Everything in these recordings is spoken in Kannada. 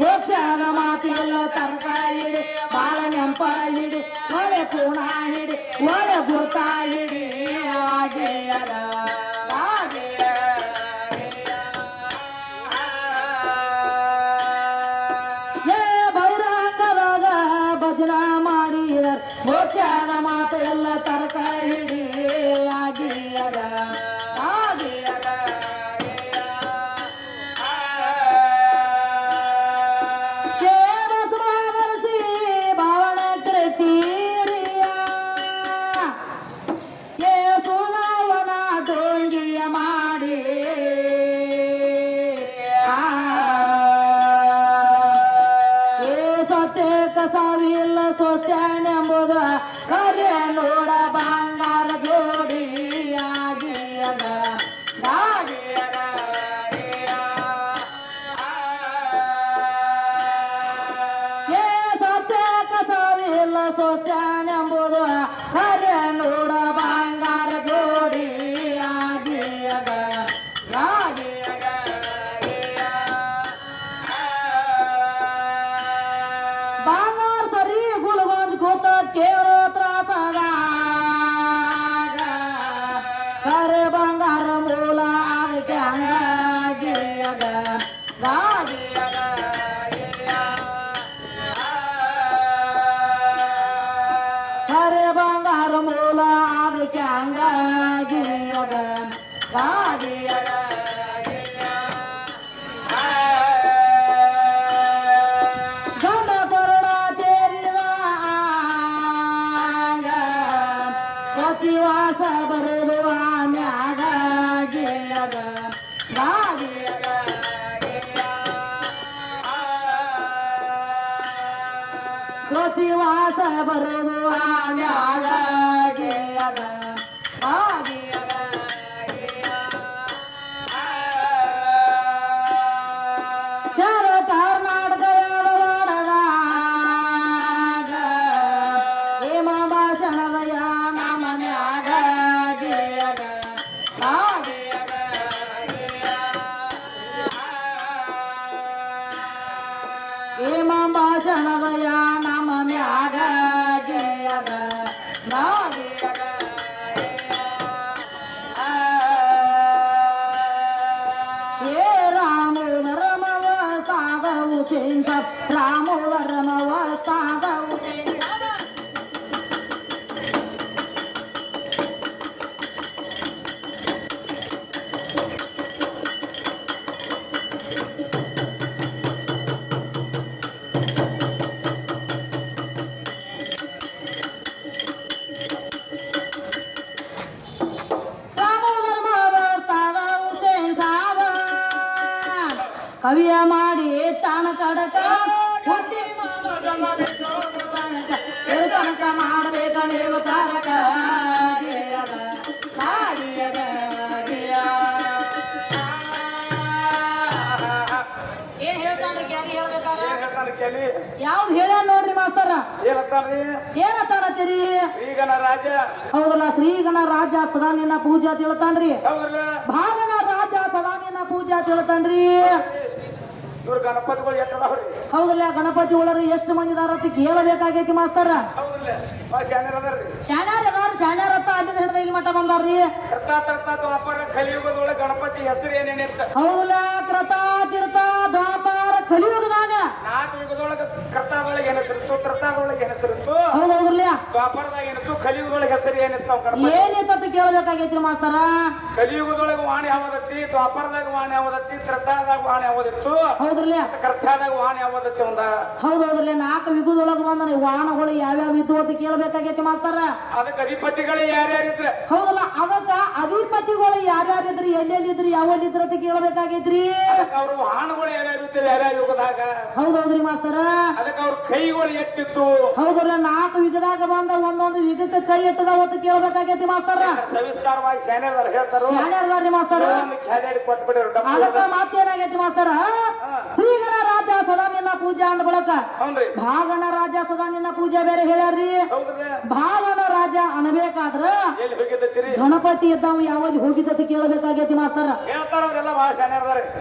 ಮೋಕ್ಷದ ಮಾತಿಲ್ಲ ತರ್ಕ ಹಿಡಿ ಬಾಳ ನೆಂಪ ಹಿಡಿ ಒಳ್ಳೆ ಪೂಣ ಹಿಡಿ, ಒಳ್ಳೆ ಗುರ್ತ ಹಿಡಿ ಬಹಿರಂಗದಾಗ ಭಜನ ಮಾಡಿದ ಮೋಕ್ಷದ ಮಾತು ಎಲ್ಲ ತರ್ಕ ಹಿಡಿ ಕಸವಿಲ್ಲ ಎಂಬುದು ಕರೆ ನೋಡ ಮೂಲ ಅದಕ್ಕೆ ಹಂಗಾಗಿಯದ ಸಚಿವಾಸ ಬರುವುದು ಆಮ್ಯಾಗ ಕವಿಯ ಮಾಡಿ ತಾನ ಕಡಕ ಹುಟ್ಟಿ ಕನಕ ಮಾಡಬೇಕ ನೀವು ತಾರಕ ಯಾವ್ದು ಹೇಳ್ಯ ನೋಡ್ರಿ ಮಾಸ್ತರ? ಏನತ್ತಾನತ್ತೀರಿ ಶ್ರೀಗಣ ರಾಜ. ಹೌದಲ್ಲ ಶ್ರೀಗಣ ರಾಜ ಸದಾ ನಿನ್ನ ಪೂಜಾ ತಿಳ್ತಾನ್ರಿ ಭಾವನ ಭಾಗನ ರಾಜ ಸದಾ ನಿನ್ನ ಪೂಜಾ ತಿಳ್ತಾನ್ರಿ ಇವ್ರ ಗಣಪತಿಗಳು ಎಷ್ಟು ಅದಾವ್ರಿ? ಹೌದಲ್ಲ ಗಣಪತಿ ಉಳರು ಎಷ್ಟು ಮಂದಿ ಅಂತ ಕೇಳಬೇಕಾಗೈತಿ ಮಾಸ್ತರ. ಹೌದಲ್ಲ. ಭಾಳ ಶಾನ್ಯರ್ ಅದಾರ್ರಿ. ಶಾಣ್ಯಾರ ಅದಾರ ಶಾಣ್ಯಾರ ಅಡ್ಡಿನ ಹಿಡ್ದ ಇಲ್ಲಿ ಮಟ್ಟ ಬಂದಾರ್ರಿ ತರ್ತಾ ತರ್ತ ದ್ವಾಪರ ಕಲಿಯುಗದೊಳಗೆ ಗಣಪತಿ ಹೆಸರು ಏನೇನಿರ್ತ? ಹೌದಲ್ಲ ಕೃತ ತೀರ್ಥ ದ್ವಾಪಾರ ಕಲಿಯುಗದಾಗ ನಾಲ್ಕು ಯುಗದೊಳಗೆ ಕರ್ತಾದೊಳಗೆ ಏನಿತ್ತು ಕರ್ತಾದೊಳಗೆ ಹೆಸರಿತ್ತು ಹೌದು ಹೌದ್ರಲ್ಲ ದ್ವಾಪರದಾಗ ಏನಿತ್ತು ಕಲಿಯುಗದೊಳಗೆ ಹೆಸರು ಏನಿತ್ತು ನಾವು ಗಣಪತಿ ಏನೈತ ಅಂತ ಕೇಳಬೇಕಾಗೈತ್ರಿ ಮಾಸ್ತರ? ಕಲಿಯುಗದೊಳಗೆ ವಾಣಿ ಯಾವದತ್ತಿ ದ್ವಾಪರದಾಗ ವಾಣಿ ಯಾವದತ್ತಿ ವಾಣ ವಾಣಿ ಯಾವದಿತ್ತು? ಹೌದ್ರಲ್ಲ ಕರ್ತಾದಾಗ ವಾಣಿ ಯಾವದತ್ತಿ ಒಂದ? ಹೌದ್ ಹೌದ್ರಲ್ಲ ನಾಲ್ಕು ಯುಗದೊಳಗ ಬಂದ ವಾಹನಗಳು ಯಾವ್ಯಾವ ಇದ್ದು ಅಂತ ಕೇಳಬೇಕಾಗೈತಿ ಮಾಸ್ತರ? ಅದಕ್ಕೆ ಅಧಿಪತಿಗಳು ಯಾರ್ಯಾರಿದ್ರೆ? ಹೌದಲ್ಲ ಅದಕ್ಕ ಅಧಿಪತಿಗಳು ಯಾರ್ಯಾರಿದ್ರಿ? ಎಲ್ಲೆಲ್ಲಿದ್ರಿ? ಯಾವಲ್ಲಿದ್ರಿ ಅಂತ ಕೇಳಬೇಕಾಗೈತ್ರಿ ಅದಕ್ಕೆ ಅವ್ರ ವಾಹನಗಳು ಯಾರ್ಯಾರಿತ್ತು ಯಾರ್ಯಾವ ಯುಗದಾಗ ಹೌದು ಹೌದ್ರಿ ಮಾಸ್ತರ? ಅದಕ್ಕೆ ಅವ್ರ ಕೈಗಳು ಎಟ್ಟಿತ್ತು ಹೌದಲ್ಲ ನಾಲ್ಕು ವಿಧದಾಗ ಬಂದ ಒಂದೊಂದು ವಿಧಕ್ಕೆ ಕೈ ಎತ್ತದ ಅಂತ ಕೇಳಬೇಕಾಗೈತಿ ಮಾಸ್ತರ. ಸವಿಸ್ತಾರವಾಗಿ ಹೇಳ್ತಾರು. ಮಾಸ್ತರ? ಕೊಟ್ಬಿಟ್ಟಿರು ಅದಕ್ಕೆ ಮಾತೇನಾಗೈತಿ ಮಾಸ್ತರ? ರಾಜ ಸದಾ ನಿನ್ನ ಪೂಜೆ ಅಂದ ಬಳಕ. ಭಾಗನ ರಾಜ ಸದಾ ನಿನ್ನ ಪೂಜೆ ಬೇರೆ ಹೇಳ್ಯಾರ್ರಿ. ಭಾಗನ ರಾಜ ಅನ್ಬೇಕಾದ್ರ ಗಣಪತಿ ಇದ್ದಾವ ಯಾವಾಗ ಹೋಗಿದ್ದ ಕೇಳಬೇಕಾಗೈತಿ ಮಾಸ್ತರ.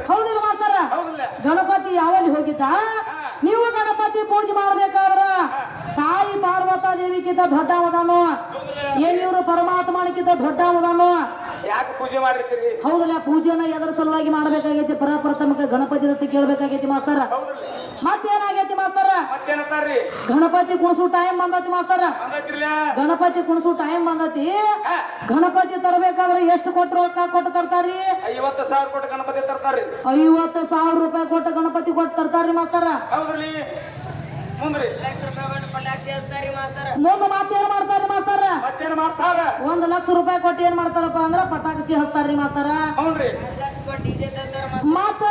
ಹೌದಿಲ್ಲ ಮಾಸ್ತರ? ಗಣಪತಿ ಯಾವಲ್ಲಿ ಹೋಗಿದ್ದ? ನೀವು ಗಣಪತಿ ಪೂಜೆ ಮಾಡ್ಬೇಕಾದ್ರ ತಾಯಿ ಪಾರ್ವತ ದೇವಿಗಿಂತ ದೊಡ್ಡವದಾನು ಏನ್ ಇವ್ರು ಪರಮಾತ್ಮನಿಗಿಂತ ದೊಡ್ಡವದಾನು ಯಾಕೆ ಪೂಜೆ ಮಾಡಿರ್ತೀರಿ? ಹೌದಲ್ಲ ಪೂಜೆನ ಎದರ ಸಲುವಾಗಿ ಮಾಡ್ಬೇಕಾಗೈತಿ ಪರಪ್ರಥಮಕ ಗಣಪತಿ ಜೊತೆ ಕೇಳ್ಬೇಕಾಗೈತಿ ಮಾಸ್ತರ. ಮತ್ತೇನಾಗೈತಿ ಮಾಸ್ತರ? ಮತ್ತೇನಂತಾರ್ರಿ? ಗಣಪತಿ ಕುಣಸು ಟೈಮ್ ಬಂದತಿ ಮಾಸ್ತರ. ಗಣಪತಿ ಕುಣಸು ಟೈಮ್ ಬಂದತಿ. ಗಣಪತಿ ತರಬೇಕಾದ್ರೆ ಎಷ್ಟು ಕೊಟ್ಟು ರೊಕ್ಕ ಕೊಟ್ಟು ತರ್ತಾರಿ ಐವತ್ತು ಸಾವಿರ ಕೊಟ್ಟು ಗಣಪತಿ ತರ್ತಾರಿ ಐವತ್ತು ಸಾವಿರ ರೂಪಾಯಿ ಕೊಟ್ಟು ಗಣಪತಿ ಕೊಟ್ಟು ತರ್ತಾರಿ ಮಾಸ್ತರ. ಹೌದ್ರಿ. ಮುಂದ್ರಿ. ಮುಂದೆ ಮಾತೇನ್ ಮಾಡ್ತಾರಿ ಮಾಸ್ತರ? ಮತ್ತೇನ್ ಮಾಡ್ತಾರ ಒಂದ್ ಲಕ್ಷ ರೂಪಾಯಿ ಕೊಟ್ಟು ಏನ್ ಮಾಡ್ತಾರಪ್ಪ ಅಂದ್ರ ಪಟಾಕಿ ಹಚ್ತಾರ್ರಿ ಮಾಸ್ತರ. ಹೌನ್ರಿ ಲಕ್ಷ ಕೊಟ್ಟು ಡಿಜೆ ತಂತಾರ ಮತ್ತ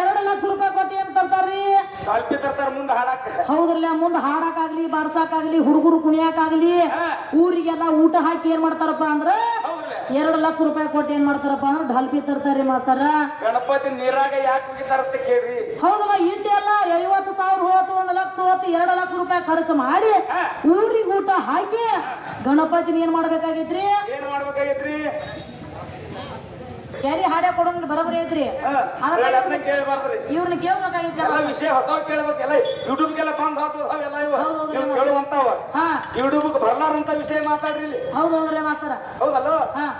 ಎರಡು ಲಕ್ಷ ರೂಪಾಯಿ ಕೊಟ್ಟು ಏನ್ ತರ್ತಾರ್ರಿ? ಕಲ್ಪಿ ತರ್ತಾರ ಮುಂದೆ ಹಾಡಾಕ ಹೌದ್ರಲ್ಲ ಮುಂದ್ ಹಾಡಕ್ಕಾಗ್ಲಿ ಬಾರ್ಸಾಕಾಗ್ಲಿ ಹುಡುಗರು ಕುಣಿಯಕಾಗ್ಲಿ ಊರಿಗೆಲ್ಲ ಊಟ ಹಾಕಿ ಏನ್ ಮಾಡ್ತಾರಪ್ಪ ಅಂದ್ರ ಎರಡು ಲಕ್ಷ ರೂಪಾಯಿ ಕೊಟ್ಟು ಏನ್ ಮಾಡ್ತಾರಪ್ಪ ಅಂದ್ರ ಢಲ್ಪಿ ತರ್ತಾರಿ ಮಾಡ್ತಾರ ಗಣಪತಿ ನೀರಾಗ ಯಾಕೆ ಹೋಗಿತಾರ ಅಂತ ಕೇಳ್ರಿ. ಹೌದಲ್ಲ ಒಂದ್ ಲಕ್ಷ ಎರಡು ಲಕ್ಷ ರೂಪಾಯಿ ಖರ್ಚು ಮಾಡಿ ಊರಿಗೆ ಊಟ ಹಾಕಿ ಗಣಪತಿನ ಏನ್ ಮಾಡ್ಬೇಕಾಗೈತ್ರಿ? ಏನ್ ಮಾಡ್ಬೇಕಾಗೈತ್ರಿ? ಕ್ಯಾರಿ ಹಾಡ್ಯ ಕೊಡೋಣ ಬರೋಬ್ಬರಿ ಐತ್ರಿ. ಇವ್ರನ್ನ ಕೇಳ್ಬೇಕಾಗೈತಿ ಎಲ್ಲ ವಿಷಯ ಹೊಸ ಕೇಳ್ಬೇಕು ಎಲ್ಲ ಯೂಟ್ಯೂಬ್ಗೆಲ್ಲ ಬಂದ್ ಹಾಕ್ತಾವ ಎಲ್ಲ ಇವ ಕೇಳುವಂತಾವ ಯೂಟ್ಯೂಬ್ ಬರ್ಲಾರಂತ ವಿಷಯ ಮಾತಾಡ್ರಿ ಹೌದು ಹೌದ್ರಿ ಮಾಸ್ತರ ಹೌದಲ್ಲ.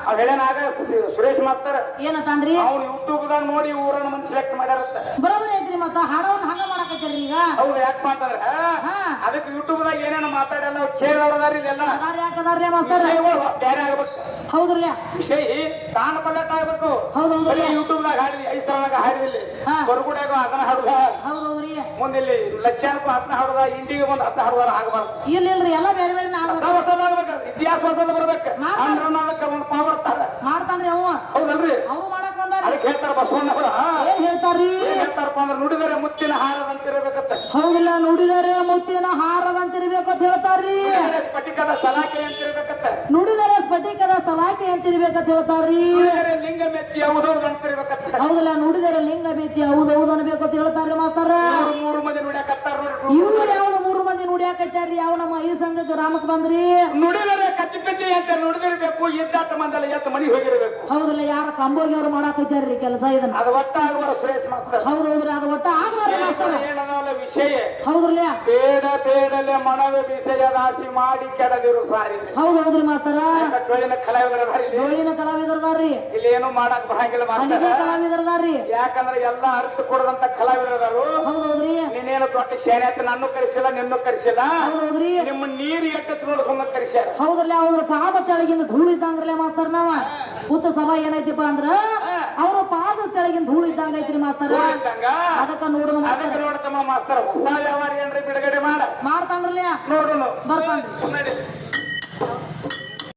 ಅವ್ ಹೇಳ್ಯಾನಾಗ ಸು- ಸುರೇಶ್ ಮಾಸ್ತರ ಏನಂತಂದ್ರಿ ಅವ್ನು ಯೂಟ್ಯೂಬ್ದಾಗ ನೋಡಿ ಊರನ್ನ ಮಂದಿ ಸೆಲೆಕ್ಟ್ ಮಾಡ್ಯಾರತ್ತ ಬರೋಬ್ಬರಿ ಐತ್ರಿ ಮತ್ತ ಹಾಡವನ್ನ ಹಂಗ ಮಾಡಕತ್ತೀರಿ ಈಗ? ಹೌದು ಯಾಕೆ ಮಾತಾಡ್ರ ಅದಕ್ಕೆ ಯೂಟ್ಯೂಬ್ದಾಗ ಏನೇನು ಮಾತಾಡಲ್ಲ ಕೇಳೋದಾರ ಇಲ್ಲೆಲ್ಲ. ಯಾಕದಾರ್ಲೆ ಮಾಸ್ತರ ವಿಷಯಗಳು ಬೇರೆ ಆಗ್ಬೇಕು. ಹೌದ್ರಲ್ಲ? ವಿಷಯ ತಾನ ಪಲ್ಲಟ ಆಗ್ಬೇಕು. ಹೌದು ಯೂಟ್ಯೂಬ್ ಹಾಡಿ ಹಾಡಿದಿಲ್ಲಿ ಹಾ. ಹೊರಗುಡ್ಯಾಗ ಅದನ್ನ ಹಾಡುದ. ಮುಂದಿಲ್ಲಿ ಲಕ್ಷಕ್ಕೂ ಹತ್ತನ ಲಕ್ಷಾನಕ್ಕೂ ಅದನ್ನ ಹಾಡುದ ಇಂಡಿಗೆ ಒಂದು ಹತ್ತ ಹಾಡುದಾರ ಆಗಬಾರ್ದು. ಇಲ್ಲ ಇಲ್ರಿ ಎಲ್ಲ ಬೇರೆ ಬೇರೆ ನಾನು ಹೊಸ ಹೊಸದಾಗ್ಬೇಕು ಇತಿಹಾಸ ಹೊಸದ ಬರ್ಬೇಕು. ಅಂದ್ರ ಅದಕ್ಕೆ ಒಂದು ಮಾಡ್ತಾನ್ರಿ ಅವ ಹೌದಲ್ರಿ? ಅವ್ರು ಹೇಳ್ತಾರ ಬಸವಣ್ಣವರ ಏನ್ ಹೇಳ್ತಾರ್ರಿ? ಹೇಳ್ತಾರಪ್ಪ ಅಂದ್ರೆ ನುಡಿದರೆ ಮುತ್ತಿನ ಹಾರದಂತಿರಬೇಕಂತ. ಹೌದಿಲ್ಲ ನುಡಿದರೆ ಮುತ್ತಿನ ಹಾರದಂತಿರ್ಬೇಕು ಅಂತ ಹೇಳ್ತಾರ್ರಿ ಸ್ಫಟಿಕದ ಸಲಾಕೆ ಅಂತಿರ್ಬೇಕಂತ. ನುಡಿದರೆ ಸ್ಫಟಿಕದ ಸಲಾಕೆ ಅಂತಿರ್ಬೇಕಂತ ಹೇಳ್ತಾರ್ರಿ. ಲಿಂಗ ಮೆಚ್ಚಿ ಹೌದು ಅಂತಿರ್ಬೇಕಂತ. ಹೌದಿಲ್ಲ ನುಡಿದರೆ ಲಿಂಗ ಮೆಚ್ಚಿ ಹೌದು ಹೌದು ಅನ್ಬೇಕು ಅಂತ ಹೇಳ್ತಾರ್ರಿ ಮಾಸ್ತಾರ. ಮೂರು ಮಂದಿ ನುಡಿಯಾಕತ್ತಾರ ಇವ್ರು ಯಾವ ಮೂರು ಮಂದಿ ನುಡಿಯಾಕತ್ತಾರ್ರಿ? ಯಾವ ನಮ್ಮ ಈ ಸಂಘಕ್ಕೆ ಗ್ರಾಮಕ್ಕೆ ಬಂದ್ರಿ? ನುಡಿದರೆ ಕಚ್ಚಿ ಅಂತ ನುಡಿದಿರ್ಬೇಕು ಎದ್ದಾಟ ಮಂದಲ್ಲ ಎತ್ತ ಮನಿ ಹೋಗಿರ್ಬೇಕು. ಹೌದಲ್ಲ ಯಾರ ಕಂಬೋಗಿ ಅವ್ರು ಮಾಡಾಕತ್ಯಾರ್ರಿ ಕೆಲಸ ಇದನ್ನ? ಅದು ಒಟ್ಟಾಗುವ ಸುರೇಶ್ ಮಾಸ್ತರ್. ಹೌದು ಹೌದ್ರಿ ಅದು ಒಟ್ಟ ಆಗ್ಬಾರ್ದು ಮಾಸ್ತರ್. ಏನದಲ್ಲ ವಿಷಯ. ಹೌದ್ರಲ್ಲ? ಬೇಡ ಬೇಡಲೆ ಮನವೇ ವಿಷಯ ರಾಶಿ ಮಾಡಿ ಕೆಡದಿರು ಸಾರಿ ಹೌದು ಹೌದ್ರಿ ಮಾಸ್ತಾರ. ಟೊಳಿನ ಕಲಾವಿದರ ಇಲ್ಲಿ. ಡೋಳಿನ ಕಲಾವಿದರದಾರ್ರಿ ಇಲ್ಲಿ ಏನು ಮಾಡಕ್ ಬರಂಗಿಲ್ಲ ಮಾಸ್ತರ. ಕಲಾವಿದರದಾರಿ ಯಾಕಂದ್ರೆ ಎಲ್ಲ ಅರ್ಥ ಕೊಡದಂತ ಕಲಾವಿದರದಾರು ಹೌದು ಹೌದ್ರಿ. ನೀನೇನು ದೊಡ್ಡ ಶಾನೆ ಅಂತ ನನ್ನ ಕರೆಸಿಲ್ಲ ನಿನ್ನೂ ಕರೆಸಿಲ್ಲ. ಹೌದು ಹೌದ್ರಿ. ನಿಮ್ಮ ನೀರು ಎತ್ತ ನೋಡಿ ಸುಮ್ಮನೆ ಕರೆಸ್ಯಾರ. ಹೌದ್ರಲ್ಲ ಅವ್ರ ಪಾದ ತೆಳಗಿನ ಧೂಳು ಇದ್ದಂಗ್ರಲೆ ಮಾಸ್ತಾರ ನಾವ? ಕೂತ ಸಭಾ ಏನೈತಿಪ್ಪ ಅಂದ್ರ ಅವ್ರ ಪಾದ ತೆಳಗಿನ ಧೂಳು ಇದ್ದಂಗ ಐತ್ರಿ ಮಾಸ್ತಾರ. ಅದಕ್ಕ ನೋಡೋಣ ಮಾಡ್ತಾನ್ರಲ್ಲ? ಬರ್ತಾನ್ರಿ.